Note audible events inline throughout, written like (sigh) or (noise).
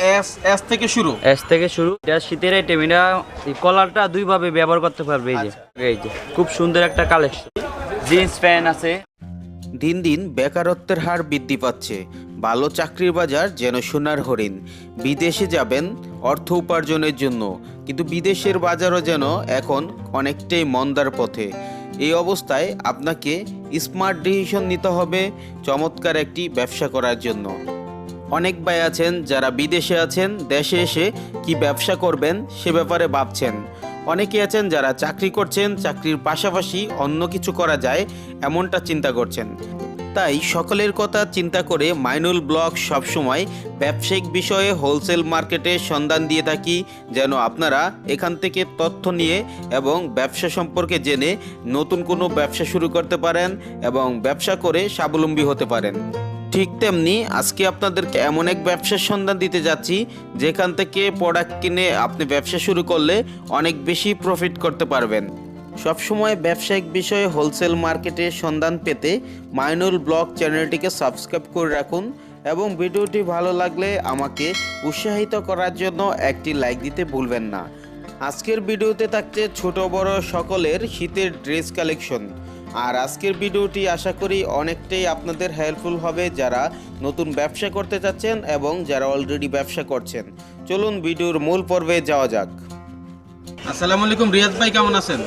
S S থেকে শুরু? S থেকে শুরু। এটা শীতের আইটেম এটা এই কলারটা দুইভাবে ব্যবহার করতে পারবে এই যে। এই যে খুব সুন্দর একটা কালেকশন জিন্স প্যান্ট আছে। দিন দিন বেকারত্বের হার বৃদ্ধি পাচ্ছে। ভালো চাকরির বাজার যেন সোনার হরিণ। বিদেশে যাবেন অর্থ উপার্জনের জন্য। কিন্তু বিদেশের বাজারও যেন এখন অনেকটাই মন্দার পথে। এই অবস্থায় আপনাকে স্মার্ট ডিসিশন নিতে হবে চমৎকার একটি ব্যবসা করার জন্য। অনেক ভাই আছেন যারা বিদেশে আছেন, দেশে এসে কি ব্যবসা করবেন সে ব্যাপারে ভাবছেন। অনেকে আছেন যারা চাকরি করছেন, চাকরির পাশাপাশি অন্য কিছু করা যায় এমনটা চিন্তা করছেন। তাই সকলের কথা চিন্তা করে মাইনুল ব্লগ সবসময় ব্যবসায়িক বিষয়ে হোলসেল মার্কেটে সন্ধান দিয়ে থাকি, যেন আপনারা এখান থেকে তথ্য নিয়ে এবং ব্যবসা সম্পর্কে জেনে নতুন কোনো ব্যবসা শুরু করতে পারেন এবং ব্যবসা করে স্বাবলম্বী হতে পারেন। ঠিক তেমনি আজকে আপনাদেরকে এমন এক ব্যবসার সন্ধান দিতে যাচ্ছি, যেখান থেকে প্রোডাক্ট কিনে আপনি ব্যবসা শুরু করলে অনেক বেশি প্রফিট করতে পারবেন। সবসময় ব্যবসায়িক বিষয়ে হোলসেল মার্কেটে সন্ধান পেতে মাইনুল ব্লগ চ্যানেলটিকে সাবস্ক্রাইব করে রাখুন এবং ভিডিওটি ভালো লাগলে আমাকে উৎসাহিত করার জন্য একটি লাইক দিতে ভুলবেন না। আজকের ভিডিওতে থাকছে ছোট বড় সকলের শীতের ড্রেস কালেকশন আর আজকের ভিডিওটি আশা করি অনেকটাই আপনাদের হেল্পফুল হবে যারা নতুন ব্যবসা করতে চাচ্ছেন এবং যারা অলরেডি ব্যবসা করছেন। চলুন ভিডিওর মূল পর্বে যাওয়া যাক। আসসালামু আলাইকুম রিয়াজ ভাই কেমন আছেন?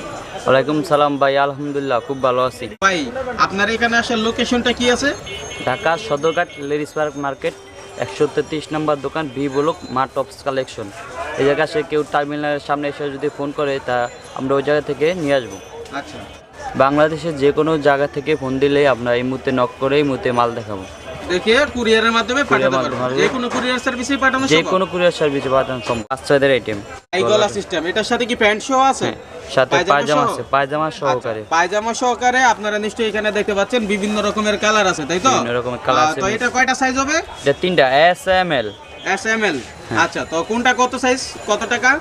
ওয়ালাইকুম সালাম ভাই আলহামদুলিল্লাহ খুব ভালো আছি। ভাই আপনার এখানে আসার লোকেশনটা কি আছে? Dhaka Sadarghat ladies park market একশো তেত্রিশ নম্বর দোকান V block Maa tops collection. এই জায়গায় সে কেউ টার্মিনালের সামনে এসে যদি ফোন করে তা আমরা ওই জায়গা থেকে নিয়ে আসব। আচ্ছা। বাংলাদেশের যে কোনো জায়গা থেকে ফোন দিলেই আমরা এই মুহূর্তে নক করে এই মুহূর্তে মাল দেখাবো। কুরিয়ারের মাধ্যমে পাঠাতে পারবেন যে কোনো কুরিয়ার সার্ভিসে পাঠানো যে কোনো কুরিয়ার সার্ভিসে পাঠানো সম্ভব। বাচ্চাদের আইটেম এই গলা সিস্টেম এটার সাথে কি প্যান্ট সহ আছে? সাথে পায়জামা? আছে পায়জামা সহকারে। আচ্ছা, পায়জামা সহকারে আপনারা নিশ্চয়ই এখানে দেখতে পাচ্ছেন বিভিন্ন রকমের কালার আছে তাই তো? বিভিন্ন রকমের আহ, আছে। তো এটা কয়টা সাইজ হবে? এটা তিনটা S M L S M L. আচ্ছা তো কোনটা কত সাইজ কত টাকা?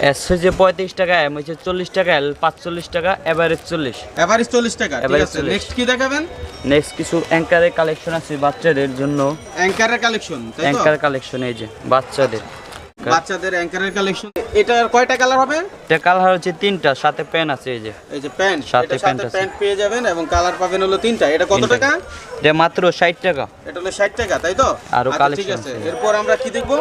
এস হচ্ছে পঁয়ত্রিশ টাকা এম হচ্ছে চল্লিশ টাকা এল পাঁচচল্লিশ টাকা এভারেজ চল্লিশ। এভারেজ চল্লিশ টাকা 40 নেক্সট কি দেখাবেন? নেক্সট কিছু অ্যাঙ্কারের কালেকশন আছে বাচ্চাদের জন্য। অ্যাঙ্কারের কালেকশন অ্যাঙ্কার কালেকশন এই যে বাচ্চাদের। বাচ্চাদের অ্যাঙ্কারের কালেকশন এটার কয়টা কালার হবে? এটা কালার হচ্ছে তিনটা সাথে পেন আছে এই যে। এই যে প্যান্ট সাথে প্যান্ট আছে। প্যান্ট পেয়ে যাবেন এবং কালার পাবেন হলো তিনটা। এটা কত টাকা? এটা মাত্র ষাট টাকা। এটা হলো ষাট টাকা তাই তো? আরও আচ্ছা, ঠিক আছে। এরপর আমরা কি দেখব?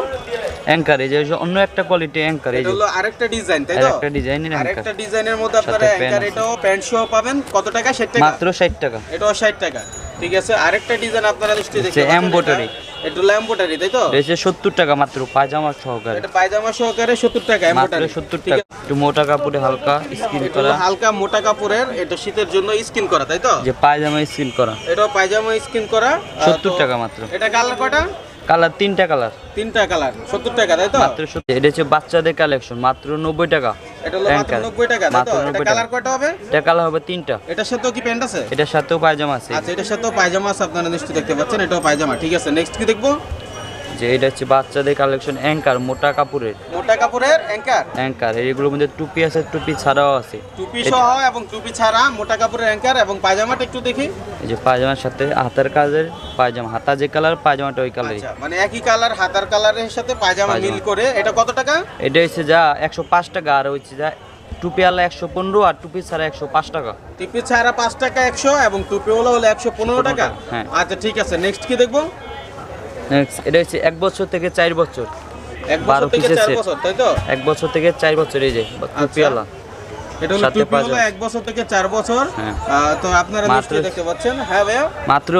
অ্যাঙ্কার এই যে অন্য একটা কোয়ালিটি অ্যাঙ্কার এই যে। হলো আরেকটা ডিজাইন তাই তো? একটা ডিজাইনের অ্যাঙ্কার আরেকটা ডিজাইনের মধ্যে আপনারা অ্যাঙ্কার এটাও প্যান্ট সহ পাবেন। কত টাকা? ষাট টাকা? মাত্র ষাট টাকা। এটাও ষাট টাকা। ঠিক আছে? আরেকটা ডিজাইন আপনারা নিশ্চয়ই হচ্ছে embroidery। এটা এমবোটারি তাই তো? এটা 70 টাকা মাত্র পায়জামা সহকারে। এটা পায়জামা সহকারে সত্তর টাকা মাত্র এমবোটারি সত্তর টাকা। একটু মোটা কাপড়ে হালকা স্কিন করা। হালকা মোটা কাপড়ের এটা শীতের জন্য স্কিন করা তাই তো? যে পায়জামা স্কিন করা। এটা পায়জামা স্কিন করা। আহ, সত্তর তো টাকা মাত্র। এটা কালার কটা? কালার তিনটা কালার। তিনটা কালার সত্তর টাকা তাই তো? মাত্র সত্তর এটা হচ্ছে বাচ্চাদের কালেকশন মাত্র নব্বই টাকা। এটা হলো মাত্র Anchor। নব্বই টাকা তাই তো? এটা কালার কয়টা হবে? এটা কালার হবে তিনটা। এটার সাথেও কি প্যান্ট আছে? এটার সাথেও পায়জামা আছে। আচ্ছা এটার সাথেও পায়জামা আছে আপনারা নিশ্চয়ই দেখতে পাচ্ছেন এটাও পায়জামা। ঠিক আছে নেক্সট কি দেখব? যে এটা হচ্ছে বাচ্চাদের কালেকশন অ্যাঙ্কার মোটা কাপড়ের। মোটা কাপড়ের অ্যাঙ্কার অ্যাঙ্কার এগুলোর মধ্যে টুপি আছে টুপি ছাড়াও আছে। টুপি সহ এবং টুপি ছাড়া মোটা কাপড়ের অ্যাঙ্কার এবং পায়জামাটা একটু দেখি। এই যে পায়জামার সাথে হাতের কাজের পায়জামা হাতা যে কালার পায়জামাটা ওই কালারই আচ্ছা মানে একই কালার হাতার কালারের সাথে পায়জামা পায়জামা। মিল করে এটা কত টাকা? এটা হচ্ছে যা একশো পাঁচ টাকা আর হচ্ছে যা টুপি আলা একশো পনেরো আর টুপি ছাড়া একশো পাঁচ টাকা। টুপি ছাড়া পাঁচ টাকা একশো এবং টুপি হলো হলো একশো পনেরো টাকা। হ্যাঁ। আচ্ছা ঠিক আছে নেক্সট কি দেখব? নেক্সট এটা হচ্ছে এক বছর থেকে চার বছর। বারো চার বছর এক বছর থেকে চার বছর এই যে টুপি আলা এটা হলো সাথে টুপি হলো পায়জামা। এক বছর থেকে চার বছর। হ্যাঁ। মাত্র- হ্যাঁ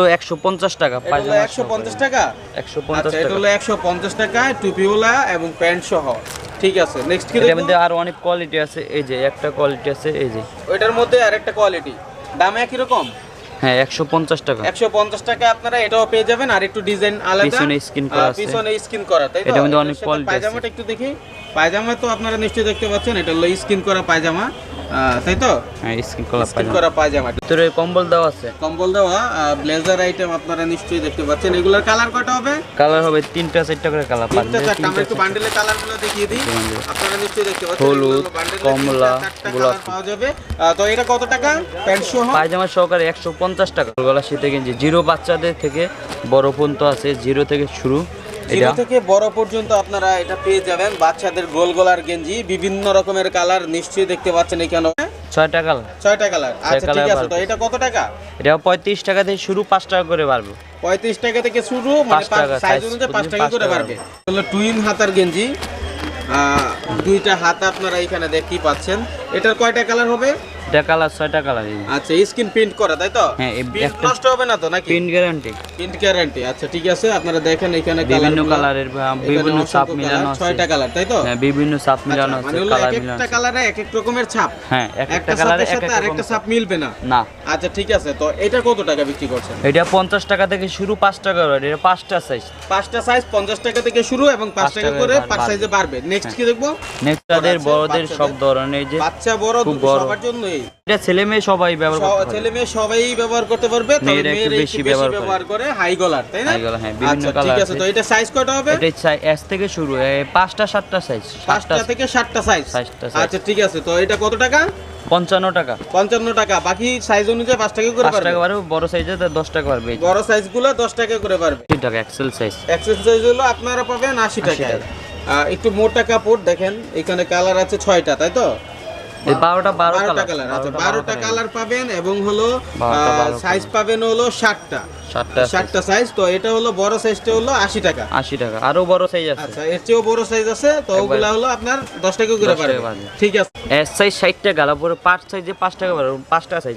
একশো পঞ্চাশ টাকা একশো পঞ্চাশ টাকা? একশো পঞ্চাশ আচ্ছা এটা টাকা। হলো একশো পঞ্চাশ টাকায় টুপিওলা এবং প্যান্ট সহ। ঠিক আছে নেক্সট কি মধ্যে আরও অনেক কোয়ালিটি আছে এই যে একটা কোয়ালিটি আছে এই যে। ওইটার মধ্যে আরেকটা কোয়ালিটি দাম একই রকম? হ্যাঁ একশো পঞ্চাশ টাকা একশো পঞ্চাশ টাকা আপনারা এটাও পেয়ে যাবেন আর একটু ডিজাইন আলাদা পিছনে স্কিন করা আছে। পিছনে স্কিন করা তাই তো এটা কিন্তু অনেক কোয়ালিটি আছে। পায়জামাটা একটু দেখি পায়জামা তো আপনারা নিশ্চয়ই দেখতে পাচ্ছেন এটা হলো স্কিন করা পায়জামা। আহ, তাই তো? হ্যাঁ স্কিন স্কিন পায়জামা। করা পায়জামা। ভিতরে কম্বল দেওয়া আছে। কম্বল দেওয়া ব্লেজার আইটেম আপনারা নিশ্চয়ই দেখতে পাচ্ছেন। এগুলোর কালার কটা হবে? কালার হবে তিনটা চারটা করে কালার তিনটা চারটা। আমরা একটু বান্ডেলের কালারগুলো দেখিয়ে দিই। আপনারা নিশ্চয়ই দেখতে পাচ্ছেন হলুদ, কমলা, গোলাপি। পাওয়া যাবে। তো এটা কত টাকা? প্যান্ট সহ? পায়জামা সহকারে একশো পঞ্চাশ টাকা। গলা শীতে গেঞ্জি। জিরো বাচ্চাদের থেকে বড় পর্যন্ত আছে জিরো থেকে শুরু। জিরো থেকে বড় পর্যন্ত আপনারা এটা পেয়ে যাবেন। বাচ্চাদের গোল গলার গেঞ্জি বিভিন্ন রকমের কালার নিশ্চয়ই দেখতে পাচ্ছেন এখানে। ছয়টা কালার। ছয়টা কালার। আচ্ছা ঠিক আছে তো এটা কত টাকা? এটা পঁয়ত্রিশ টাকা থেকে শুরু পাঁচ টাকা করে পারব পঁয়ত্রিশ টাকা থেকে শুরু মানে পাঁচ টাকা, সাইজ অনুযায়ী পাঁচ টাকা করে পারবে টুইন হাতার গেঞ্জি। দুইটা হাতা আপনারা এখানে দেখতেই পাচ্ছেন। এটার কয়টা কালার হবে? এটা কালার ছয়টা কালার আচ্ছা স্ক্রিন প্রিন্ট করা তাই তো? হ্যাঁ, প্রিন্ট নষ্ট হবে না তো নাকি? Print guarantee. প্রিন্ট গ্যারান্টি আচ্ছা ঠিক আছে আপনারা দেখেন এখানে বিভিন্ন কালারের বিভিন্ন ছাপ মিলানো আছে। ছয়টা কালার তাই তো? হ্যাঁ বিভিন্ন ছাপ মিলানো আচ্ছা, আছে মানে কালার মিলানো একটা আছে। কালারে এক এক রকমের ছাপ হ্যাঁ এক একটা একটা কালারে এক এক আর একটা ছাপ মিলবে না? না। আচ্ছা ঠিক আছে তো এটা কত টাকা বিক্রি করছেন? এটা পঞ্চাশ টাকা থেকে শুরু পাঁচ টাকা করে। এটা পাঁচটা সাইজ পাঁচটা সাইজ পঞ্চাশ টাকা থেকে শুরু এবং পাঁচ পাঁচ টাকা টাকা করে। পাঁচ সাইজে বাড়বে। নেক্সট কি দেখব? নেক্সট তাদের বড়দের সব ধরনের যে বাচ্চা বড় সবার জন্যই। এটা ছেলে মেয়ে সবাই ব্যবহার করতে ছেলে মেয়ে সবাই ব্যবহার করতে পারবে তবে মেয়েরা বেশি ব্যবহার করে। হাই গলার তাই না? High collar, হ্যাঁ, বিভিন্ন আচ্ছা ঠিক আছে। তো এটা সাইজ কয়টা হবে? এটা এস থেকে শুরু এ, পাঁচটা সাতটা সাইজ সাতটা পাঁচটা থেকে ষাটটা সাইজ আচ্ছা ঠিক আছে তো এটা কত টাকা? পঞ্চান্ন টাকা। পঞ্চান্ন টাকা বাকি সাইজ অনুযায়ী পাঁচ টাকা করে পাঁচ টাকা পারবে বড় সাইজে দশ টাকা পারবে। বড় সাইজগুলো দশ টাকা করে পারবে। আশি টাকা এক্সেল সাইজ এক্সেস সাইজ হলো আপনারা পাবেন আশি আহ, একটু মোটা কাপড় দেখেন এখানে কালার আছে ছয়টা তাই তো? আচ্ছা, এর চেয়েও বড় সাইজ আছে তো ওগুলা হলো আপনার 10 টাকা করে ঠিক আছে। এস সাইজ 60 পাঁচ টাকা সাইজ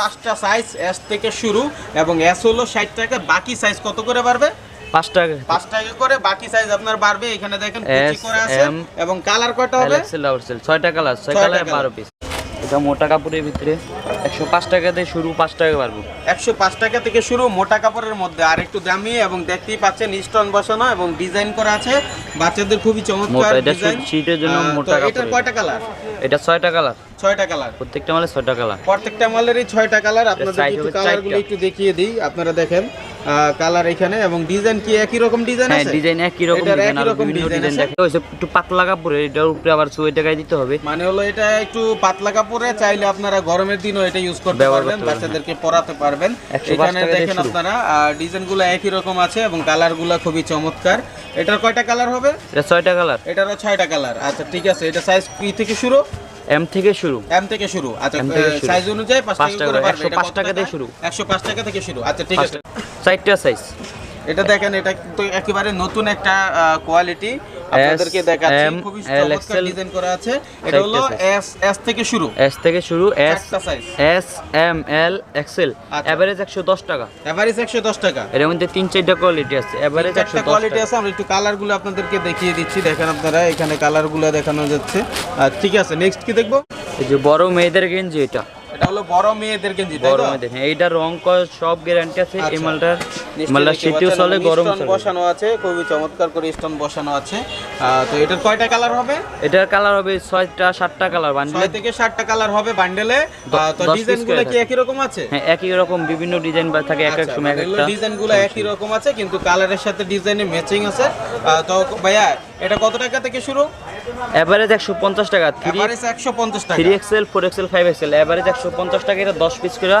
পাঁচটা সাইজ এস থেকে শুরু এবং এস হলো 60 টাকা বাকি সাইজ কত করে পারবে? 5 টাকা। 5 টাকা করে বাকি সাইজ আপনার বাড়বে এখানে দেখেন কুচি করে আছে এবং কালার কয়টা হবে? সিলভার সিল 6 টা কালার 6 কালার 12 পিস এটা মোটা কাপড়ের ভিতরে। একশো পাঁচ টাকাতে শুরু পাঁচ টাকা পারব একশো পাঁচ টাকা থেকে শুরু মোটা কাপড়ের মধ্যে। আর একটু দামি এবং দেখতেই পাচ্ছেন স্টোন বসানো এবং ডিজাইন করা আছে। বাচ্চাদের খুবই চমৎকার এটা শীতের জন্য মোটা এটার কাপড়ের। কয়টা কালার? এটা ছয়টা কালার। ছয়টা কালার। প্রত্যেকটা মালে ছয়টা কালার। প্রত্যেকটা মালেরই ছয়টা কালার। আপনাদের একটু কালারগুলো একটু দেখিয়ে দিই। আপনারা দেখেন কালার এখানে এবং ডিজাইন কি একই রকম ডিজাইন হ্যাঁ আছে? ডিজাইন একই রকম ডিজাইন আর বিভিন্ন ডিজাইন ডিজাইন আছে। দেখা হয়েছে। একটু পাতলা কাপড়ে এটার উপরে আবার ছয় টাকায় দিতে হবে। মানে হলো এটা একটু পাতলা কাপড়ে চাইলে আপনারা গরমের দিনও এটা ইউজ করতে পারবেন বাচ্চাদেরকে পরাতে পারবেন। এখানে দেখেন। আপনারা ডিজাইনগুলো একই রকম আছে এবং কালারগুলো খুবই চমৎকার। এটার কয়টা কালার হবে? এটা ছয়টা কালার। এটারও ছয়টা কালার। আচ্ছা ঠিক আছে এটা সাইজ কি থেকে শুরু? এম থেকে শুরু। এম থেকে শুরু। আচ্ছা থেকে। সাইজ অনুযায়ী পাঁচ টাকা পাঁচ করে 105 টাকা দিয়ে শুরু। একশো পাঁচ টাকা থেকে শুরু। আচ্ছা ঠিক আছে। চারটা সাইজ এটা দেখেন এটা কিন্তু একেবারে নতুন একটা কোয়ালিটি আপনাদেরকে দেখাচ্ছি M, খুবই চমৎকার ডিজাইন করা আছে। এটা হলো এস এস থেকে শুরু। এস থেকে শুরু S S M L XL. Average একশো দশ টাকা। এভারেজ একশো দশ টাকা। এর মধ্যে তিন চারটা কোয়ালিটি আছে। এভারেজ একশো একটা দশ কোয়ালিটি আছে আমরা একটু কালারগুলো আপনাদেরকে দেখিয়ে দিচ্ছি। দেখেন আপনারা এখানে কালারগুলো দেখানো যাচ্ছে। আর ঠিক আছে নেক্সট কি দেখব? এই যে বড় মেয়েদের গেঞ্জি এটা। এটা হলো বড় মেয়েদের গেঞ্জি বড় মেয়েদের হ্যাঁ এইটা রং কস সব গ্যারান্টি আছে এই আচ্ছা। মালটার মালটা শীতেও চলে গরম বসানো আছে খুবই চমৎকার করে স্টোন বসানো আছে। তো এটার কয়টা কালার হবে? এটার কালার হবে ছয়টা সাতটা কালার বান্ডিল ছয় থেকে সাতটা কালার হবে বান্ডেলে তো দশ piece ডিজাইনগুলো কি একই রকম আছে? হ্যাঁ একই রকম বিভিন্ন ডিজাইন বা থাকে এক এক আচ্ছা, সময় এক একটা। ডিজাইনগুলো একই রকম আছে কিন্তু কালারের সাথে ডিজাইনে ম্যাচিং আছে। তো ভাইয়া এটা কত টাকা থেকে শুরু? এভারেজ একশো পঞ্চাশ টাকা। থ্রি এভারেজ একশো পঞ্চাশ টাকা। Three XL four XL XL average একশো পঞ্চাশ টাকা এটা দশ পিস করে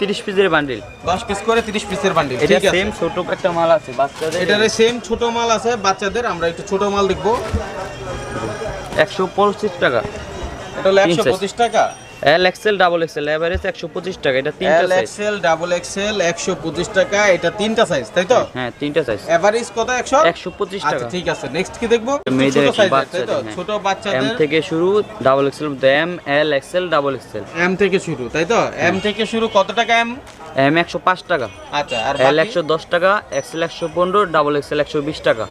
তিরিশ পিসের বান্ডিল দশ পিস করে তিরিশ পিসের বান্ডিল ঠিক আছে? সেম ছোট একটা মাল আছে বাচ্চাদের। এটার সেম ছোট মাল আছে বাচ্চাদের আমরা একটু ছোট মাল দেখব। একশো পঁচিশ টাকা। এটা হলো তিন একশো size। পঁচিশ টাকা। L XL double XL average একশো পঁচিশ টাকা এটা তিনটা size L XL double XL একশো পঁচিশ টাকা এটা তিনটা সাইজ তাই তো? হ্যাঁ তিনটা সাইজ এভারেজ কত একশো? একশো পঁচিশ আচ্ছা টাকা ঠিক আছে নেক্সট কি দেখব? মেয়েদের ছোট তাই বাচ্চাদের, হ্যাঁ। ছোট এম থেকে শুরু double XL M L XL double XL M থেকে শুরু তাই তো? এম থেকে শুরু কত টাকা এম এম একশো পাঁচ টাকা। আচ্ছা আর এল বাকি? একশো দশ টাকা এক্সেল একশো পনেরো ডাবল এক্সেল একশো বিশ টাকা।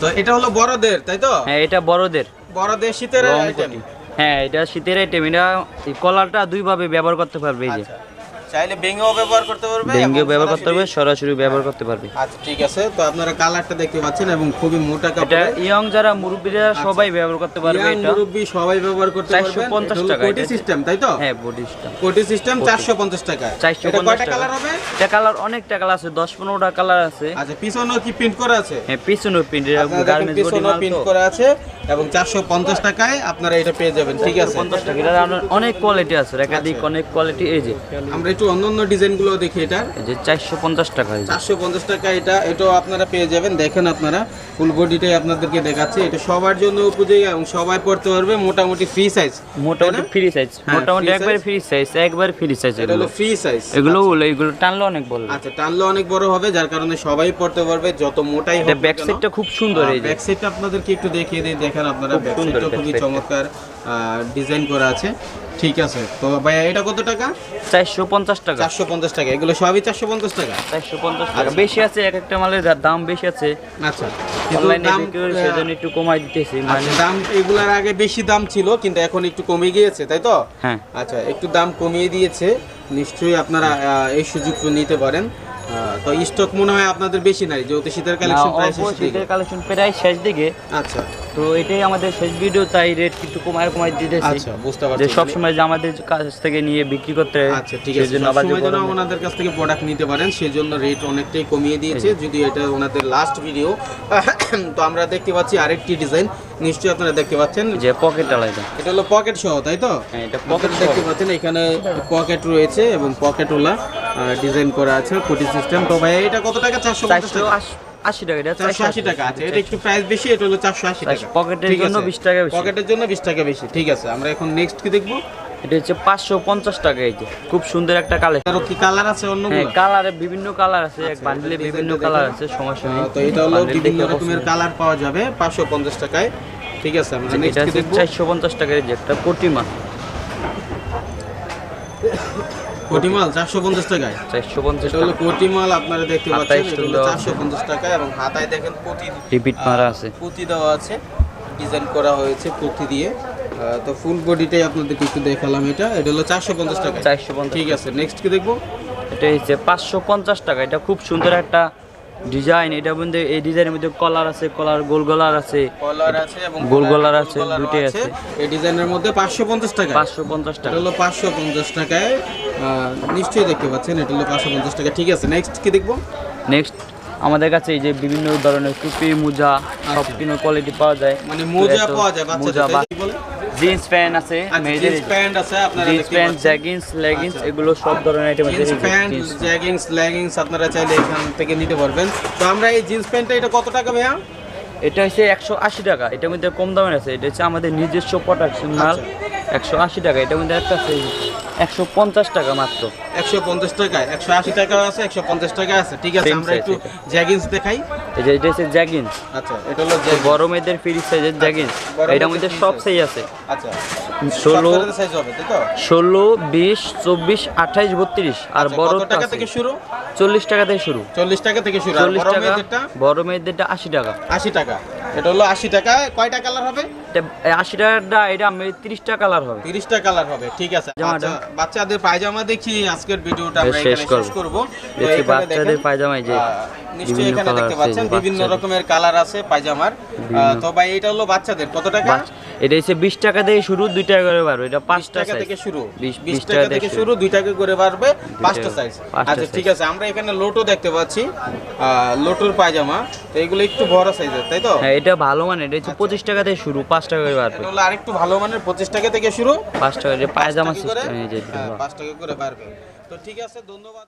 তো এটা হলো বড়দের তাই তো? হ্যাঁ এটা বড়দের। বড়দের শীতের আইটেম। হ্যাঁ এটা শীতের আইটেম এটা এই কলারটা দুইভাবে ব্যবহার করতে পারবে এই যে। আচ্ছা। চাইলে বেঙ্গেও ব্যবহার করতে পারবে ব্যবহার করতে পারবে সরাসরি ব্যবহার করতে পারবে। আচ্ছা ঠিক আছে। তো আপনারা কালারটা দেখতে পাচ্ছেন এবং খুবই মোটা এটা ইয়ং যারা মুরব্বীরা সবাই ব্যবহার করতে পারবে এটা। মুরব্বি সবাই ব্যবহার করতে পারবেন 450 টাকা, কোটি সিস্টেম তাই তো? হ্যাঁ কোটি সিস্টেম 450 টাকা চারশো এটা পঞ্চাশ কয়টা টাকা। কালার হবে? এটা কালার অনেকটা কালার আছে দশ পনেরোটা কালার আছে। আচ্ছা পিছনেও কি প্রিন্ট করা আছে? হ্যাঁ পিছনে প্রিন্ট পিছনেও প্রিন্ট করা আছে। এবং চারশো পঞ্চাশ টাকায় আপনারা এটা পেয়ে যাবেন ঠিক আছে? পঞ্চাশ টাকা। এটা অনেক কোয়ালিটি আছে একাধিক আচ্ছা। অনেক কোয়ালিটি এই যে। আমরা একটু অন্য অন্য ডিজাইনগুলো দেখি এটা যে চারশো পঞ্চাশ টাকা চারশো পঞ্চাশ টাকা এটা এটাও আপনারা পেয়ে যাবেন। দেখেন আপনারা ফুল বডিটাই আপনাদেরকে দেখাচ্ছে। এটা সবার জন্য উপযোগী এবং সবাই পড়তে পারবে মোটামুটি ফ্রি সাইজ মোটামুটি ফ্রি সাইজ হ্যাঁ, মোটামুটি free একবারে ফ্রি সাইজ একবার ফ্রি সাইজ এটা হলো ফ্রি সাইজ এগুলো হলো এগুলো টানলে অনেক বড় আচ্ছা টানলে অনেক বড় হবে যার কারণে সবাই পড়তে পারবে। যত মোটাই হোক ব্যাক সাইডটা খুব সুন্দর এই যে। ব্যাক সাইডটা আপনাদেরকে একটু দেখিয়ে দিই। দেখেন আপনারা খুব ব্যাক সুন্দর সাইডটা back খুবই চমৎকার ডিজাইন করা আছে। ঠিক আছে। তো ভাইয়া এটা কত টাকা? চারশো পঞ্চাশ টাকা। চারশো পঞ্চাশ টাকা। এগুলো সবই চারশো পঞ্চাশ টাকা? চারশো পঞ্চাশ টাকা। বেশি আছে এক একটা মালের দাম বেশি আছে। আচ্ছা। কিন্তু অনলাইনে দাম বিক্রি করে সেজন্য একটু কমাই দিতেছি মানে আচ্ছা, দাম এগুলার আগে বেশি দাম ছিল কিন্তু এখন একটু কমে গিয়েছে তাই তো? হ্যাঁ। আচ্ছা একটু দাম কমিয়ে দিয়েছে। নিশ্চয়ই আপনারা এই সুযোগটা নিতে পারেন। তো স্টক মনে হয় আপনাদের বেশি নাই যেহেতু শীতের কালেকশন প্রায় দিকে। শীতের কালেকশন প্রায় শেষ দিকে। আচ্ছা। তো এটাই আমাদের শেষ ভিডিও তাই রেট একটু কমায় কমায় দিতেছি। আচ্ছা বুঝতে যে পারছি। সব সময় যে আমাদের কাছ থেকে নিয়ে বিক্রি করতে হয়, আচ্ছা ঠিক আছে। সেজন্য আবার যে সবসময় যেন ওনাদের কাছ থেকে প্রোডাক্ট নিতে পারেন সেজন্য রেট অনেকটাই কমিয়ে দিয়েছে। যদি এটা ওনাদের লাস্ট ভিডিও (coughs) তো আমরা দেখতে পাচ্ছি আরেকটি ডিজাইন নিশ্চয়ই আপনারা দেখতে পাচ্ছেন। যে পকেট আলাদা এটা হলো পকেট সহ তাই তো? হ্যাঁ এটা পকেট দেখতে পাচ্ছেন এখানে পকেট রয়েছে এবং পকেট পকেটওয়ালা ডিজাইন করা আছে কোটি সিস্টেম তো ভাই এটা কত টাকা? চারশো আশি- টাকা এটা চারশো আশি টাকা আছে। এটা একটু প্রাইস বেশি এটা হলো চারশো আশি টাকা। পকেটের জন্য। বিশ টাকা বেশি। পকেটের জন্য বিশ টাকা বেশি। ঠিক আছে আমরা এখন নেক্সট কি দেখব? এটা হচ্ছে পাঁচশো পঞ্চাশ টাকা এই যে। খুব সুন্দর একটা কালার আরও কি কালার আছে হ্যাঁ অন্যগুলো কালারে বিভিন্ন কালার আছে এক বান্ডিলে বিভিন্ন কালার। আছে সমস্যা নেই। তো এটা হলো বিভিন্ন রকমের কালার পাওয়া যাবে পাঁচশো পঞ্চাশ টাকায়। ঠিক আছে আমরা নেক্সট চারশো পঞ্চাশ টাকার যে একটা প্রতিমা কোটিমাল চারশো পঞ্চাশ টাকায়? চারশো পঞ্চাশ এটা হলো কোটিমাল আপনারা দেখতে পাচ্ছেন চারশো পঞ্চাশ টাকা এবং হাতায় দেখেন পুঁতি রিপিট মারা আছে। পুঁতি দেওয়া আছে ডিজাইন করা হয়েছে পুঁতি দিয়ে। তো ফুল বডিটাই আপনাদেরকে একটু দেখালাম এটা। এটা হলো চারশো পঞ্চাশ টাকা। চারশো পঞ্চাশ ঠিক আছে নেক্সট কি দেখব? এটা হচ্ছে পাঁচশো পঞ্চাশ টাকা। এটা খুব সুন্দর একটা ডিজাইন এটা মধ্যে এই ডিজাইনের মধ্যে কলার আছে কলার গোল গলার আছে। কলার আছে এবং গোল গলার আছে, গলারও আছে। এই ডিজাইনের মধ্যে পাঁচশো পঞ্চাশ টাকা। পাঁচশো পঞ্চাশ এটা টাকা হলো পাঁচশো পঞ্চাশ টাকায়। আহ, নিশ্চয়ই দেখতে পাচ্ছেন এটা হলো পাঁচশো পঞ্চাশ টাকা। ঠিক আছে নেক্সট কি দেখব? নেক্সট আমাদের কাছে এই যে বিভিন্ন ধরনের টুপি মোজা সব কিছু কোয়ালিটি পাওয়া যায়। মানে মোজা পাওয়া যায় মোজা বাচ্চাদের জিন্স প্যান্ট আছে মেয়েদের জিন্স প্যান্ট আছে আপনারা জিন্স প্যান্ট জ্যাগিংস লেগিংস আচ্ছা। এগুলো সব ধরনের আইটেম আছে জিন্স প্যান্ট। জ্যাগিংস লেগিংস আপনারা চাইলে এখান থেকে নিতে পারবেন তো আমরা এই জিন্স প্যান্টটা এটা কত টাকা ভাইয়া এটা হচ্ছে একশো আশি টাকা এটার মধ্যে কম দামের আছে এটা হচ্ছে আমাদের নিজস্ব প্রোডাকশন মাল আচ্ছা। একশো আশি টাকা এটার মধ্যে একটা একশো পঞ্চাশ টাকা মাত্র। একশো পঞ্চাশ টাকায় একশো আশি টাকা আছে একশো পঞ্চাশ টাকা আছে। ঠিক আছে আমরা একটু এটা। জ্যাগিংস দেখাই। এই যে এটা হচ্ছে জ্যাগিন্স। আচ্ছা এটা হলো বড় মেয়েদের ফ্রি সাইজের জ্যাগিন্স। বড় এটার মধ্যে সব সাইজ আছে। আচ্ছা ষোলো সাইজ হবে তাই তো? ষোলো বিশ চব্বিশ আঠাইশ বত্রিশ। আর আচ্ছা, বড় কত টাকা থেকে শুরু? চল্লিশ টাকা থেকে শুরু। চল্লিশ টাকা থেকে শুরু চল্লিশ বড় টাকা বড় মেয়েদেরটা আশি টাকা। আশি টাকা। এটা হলো আশি টাকা। কয়টা কালার হবে? এটা আশি টাকাটা এটা আমি টাকা কালার হবে। তিরিশটা কালার হবে ঠিক আছে। আচ্ছা, বাচ্চাদের পায়জামা দেখি আজকের ভিডিওটা আমরা শেষ এখানে করব। শেষ করব। তো বাচ্চাদের পায়জামা যে নিশ্চয়ই বিভিন্ন এখানে দেখতে পাচ্ছেন বিভিন্ন রকমের কালার আছে পায়জামার। তো ভাই এটা হলো বাচ্চাদের। কত টাকা? এটা হচ্ছে বিশ টাকা থেকে শুরু দুই টাকা করে পারবে এটা পাঁচটা টাকা থেকে শুরু। বিশ- টাকা থেকে শুরু দুই টাকা করে বাড়বে পাঁচটা সাইজ আচ্ছা ঠিক আছে আমরা এখানে লোটো দেখতে পাচ্ছি। লোটোর পায়জামা। তো এগুলো একটু বড় সাইজের তাই তো? হ্যাঁ এটা ভালো মানে এটা হচ্ছে পঁচিশ টাকা থেকে শুরু পাঁচ টাকা করে পারবে এটা হলো আরেকটু ভালো মানের পঁচিশ টাকা থেকে শুরু। পাঁচ টাকা পায়জামা পাঁচ টাকা করে, সিস্টেম এই যে হ্যাঁ, পাঁচ টাকা করে বাড়বে। তো ঠিক আছে ধন্যবাদ